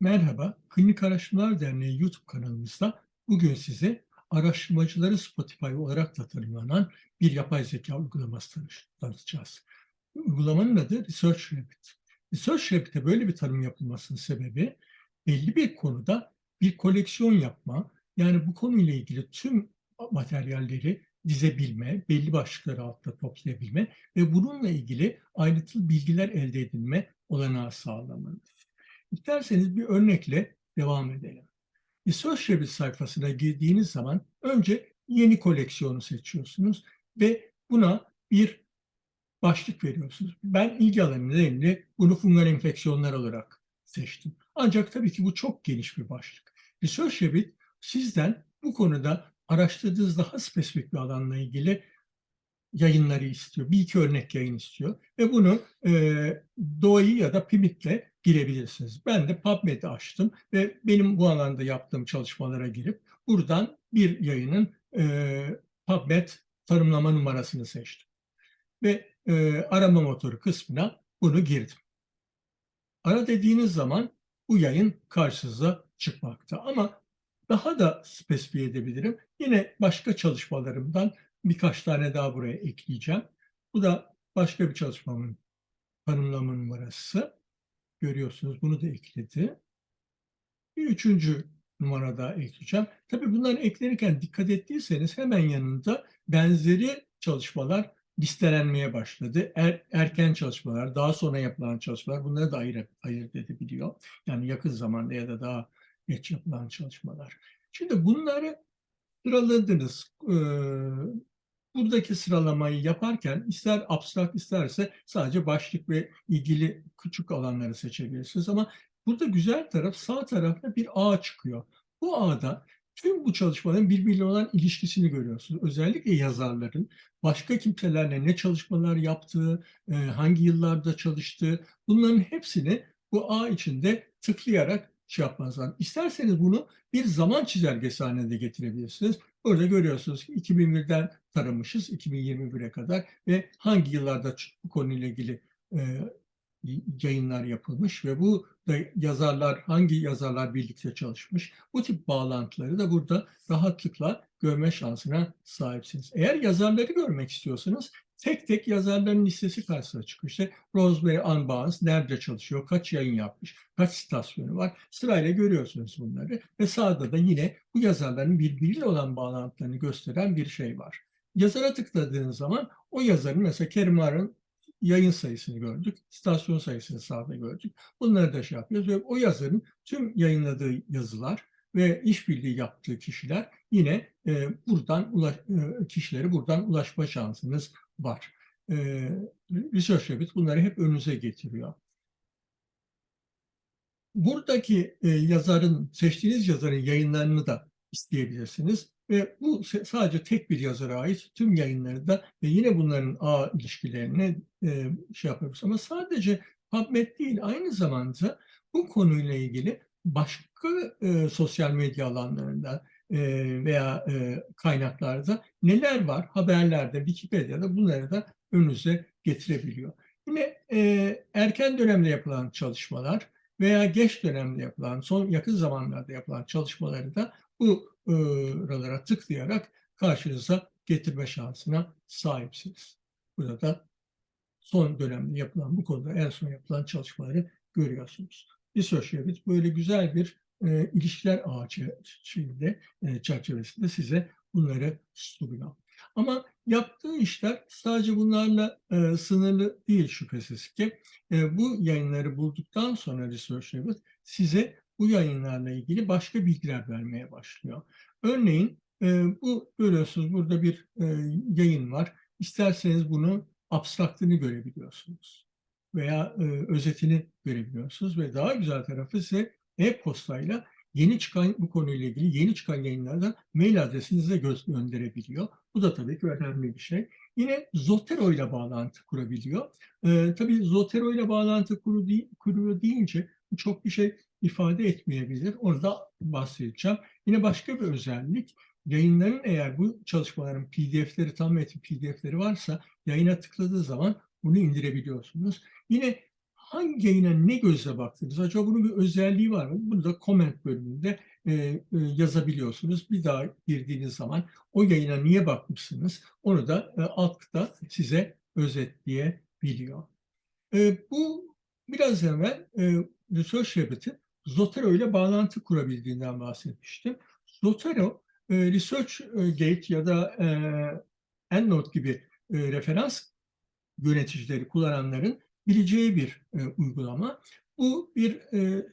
Merhaba, Klinik Araştırmalar Derneği YouTube kanalımızda bugün size araştırmacıları Spotify olarak da tanımlanan bir yapay zeka uygulaması tanıtacağız. Uygulamanın adı Research Rabbit. Research Rabbit'e böyle bir tanım yapılmasının sebebi belli bir konuda bir koleksiyon yapma, yani bu konuyla ilgili tüm materyalleri dizebilme, belli başlıkları altında toplayabilme ve bununla ilgili ayrıntılı bilgiler elde edilme olanağı sağlamadır. İsterseniz bir örnekle devam edelim. Research Rabbit sayfasına girdiğiniz zaman önce yeni koleksiyonu seçiyorsunuz ve buna bir başlık veriyorsunuz. Ben ilgi alanı nedeniyle bunu fungal enfeksiyonlar olarak seçtim. Ancak tabii ki bu çok geniş bir başlık. Research Rabbit sizden bu konuda araştırdığınız daha spesifik bir alanla ilgili yayınları istiyor. Bir iki örnek yayın istiyor. Ve bunu e, DOI ya da PIMIT'le girebilirsiniz. Ben de PubMed'i açtım ve benim bu alanda yaptığım çalışmalara girip buradan bir yayının e, PubMed tanımlama numarasını seçtim. Ve e, arama motoru kısmına bunu girdim. Ara dediğiniz zaman bu yayın karşınıza çıkmakta. Ama daha da spesifik edebilirim. Yine başka çalışmalarımdan birkaç tane daha buraya ekleyeceğim. Bu da başka bir çalışmamın tanımlama numarası. Görüyorsunuz bunu da ekledi. Bir üçüncü numara daha ekleyeceğim. Tabii bunları eklenirken dikkat ettiyseniz hemen yanında benzeri çalışmalar listelenmeye başladı. Er, erken çalışmalar, daha sonra yapılan çalışmalar bunları da ayırt, ayırt edebiliyor. Yani yakın zamanda ya da daha geç yapılan çalışmalar. Şimdi bunları sıraladınız. Ee, buradaki sıralamayı yaparken ister abstrakt isterse sadece başlık ve ilgili küçük alanları seçebilirsiniz ama burada güzel taraf sağ tarafta bir ağ çıkıyor. Bu ağda tüm bu çalışmaların birbiriyle olan ilişkisini görüyorsunuz. Özellikle yazarların başka kimselerle ne çalışmalar yaptığı, e, hangi yıllarda çalıştığı bunların hepsini bu ağ içinde tıklayarak şey yapmanız lazım. İsterseniz bunu bir zaman çizelgesi haline de getirebilirsiniz. Burada görüyorsunuz ki 2001'den taramışız 2021'e kadar ve hangi yıllarda bu konuyla ilgili e, yayınlar yapılmış ve bu da yazarlar hangi yazarlar birlikte çalışmış bu tip bağlantıları da burada rahatlıkla görme şansına sahipsiniz. Eğer yazarları görmek istiyorsanız tek tek yazarların listesi karşısına çıkıyor. İşte Rosemary Ann Barnes nerede çalışıyor, kaç yayın yapmış, kaç stasyonu var sırayla görüyorsunuz bunları ve sağda da yine bu yazarların birbiriyle olan bağlantılarını gösteren bir şey var. Yazara tıkladığınız zaman o yazarın mesela Kerim Arın yayın sayısını gördük, istasyon sayısını sağda gördük. Bunları da şey yapıyoruz ve o yazarın tüm yayınladığı yazılar ve işbirliği yaptığı kişiler yine e, buradan ulaş, e, kişilere buradan ulaşma şansınız var. E, Research Rabbit bunları hep önünüze getiriyor. Buradaki e, yazarın, seçtiğiniz yazarın yayınlarını da isteyebilirsiniz. Ve bu sadece tek bir yazara ait tüm yayınları da ve yine bunların ağ ilişkilerini e, şey yapıyoruz. Ama sadece PubMed değil, aynı zamanda bu konuyla ilgili başka e, sosyal medya alanlarında veya e, kaynaklarda neler var, haberlerde, Wikipedia'da bunları da önünüze getirebiliyor. Yine e, erken dönemde yapılan çalışmalar veya geç dönemde yapılan, son yakın zamanlarda yapılan çalışmaları da bu buralara tıklayarak karşınıza getirme şansına sahipsiniz. Burada da son dönemde yapılan bu konuda en son yapılan çalışmaları görüyorsunuz. Research Rabbit böyle güzel bir e, ilişkiler ağacı şeyinde, e, çerçevesinde size bunları sunuyor. Ama yaptığı işler sadece bunlarla e, sınırlı değil şüphesiz ki. E, bu yayınları bulduktan sonra Research Rabbit size bu yayınlarla ilgili başka bilgiler vermeye başlıyor. Örneğin e, bu görüyorsunuz burada bir e, yayın var. İsterseniz bunu abstraktını görebiliyorsunuz veya e, özetini görebiliyorsunuz ve daha güzel tarafı ise e-postayla yeni çıkan bu konuyla ilgili yeni çıkan yayınlardan mail adresinize gö gönderebiliyor. Bu da tabii ki önemli bir şey. Yine Zotero ile bağlantı kurabiliyor. E, tabii Zotero ile bağlantı kuru kuruyor deyince çok bir şey ifade etmeyebilir. Orada bahsedeceğim. Yine başka bir özellik yayınların eğer bu çalışmaların pdf'leri tam metin pdf'leri varsa yayına tıkladığı zaman bunu indirebiliyorsunuz. Yine hangi yayına ne gözle baktınız? Acaba bunun bir özelliği var mı? Bunu da comment bölümünde e, e, yazabiliyorsunuz. Bir daha girdiğiniz zaman o yayına niye bakmışsınız? Onu da e, altta size özetleyebiliyor. E, bu biraz evvel e, Research Rabbit'in Zotero ile bağlantı kurabildiğinden bahsetmiştim. Zotero, e, ResearchGate ya da e, EndNote gibi e, referans yöneticileri kullananların bileceği bir e, uygulama. Bu bir e,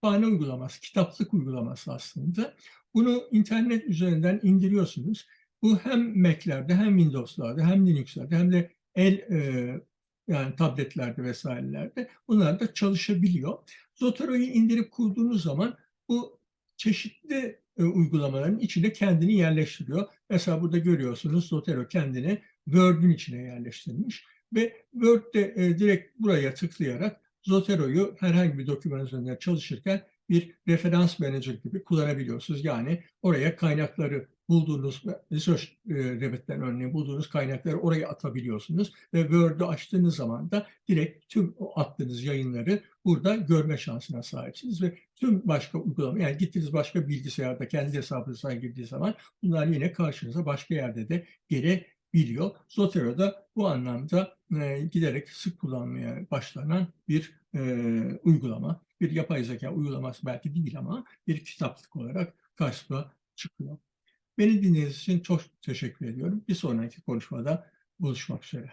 kütüphane uygulaması, kitaplık uygulaması aslında. Bunu internet üzerinden indiriyorsunuz. Bu hem Mac'lerde hem Windows'larda hem Linux'larda hem de el e, yani tabletlerde vesairelerde bunlar da çalışabiliyor. Zotero'yu indirip kurduğunuz zaman bu çeşitli e, uygulamaların içine kendini yerleştiriyor. Mesela burada görüyorsunuz Zotero kendini Word'ün içine yerleştirmiş ve Word'de e, direkt buraya tıklayarak Zotero'yu herhangi bir doküman üzerinde çalışırken bir referans manager gibi kullanabiliyorsunuz. Yani oraya kaynakları bulduğunuz, Research e, Rabbit'ten örneğin bulduğunuz kaynakları oraya atabiliyorsunuz. Ve Word'ü açtığınız zaman da direkt tüm o attığınız yayınları burada görme şansına sahipsiniz. Ve tüm başka uygulama, yani gittiğiniz başka bilgisayarda kendi hesabınıza girdiği zaman bunlar yine karşınıza başka yerde de gelebiliyor. Zotero da bu anlamda e, giderek sık kullanmaya başlanan bir e, uygulama. Bir yapay zeka uygulaması belki değil ama bir kitaplık olarak karşıma çıkıyor. Beni dinlediğiniz için çok teşekkür ediyorum. Bir sonraki konuşmada buluşmak üzere.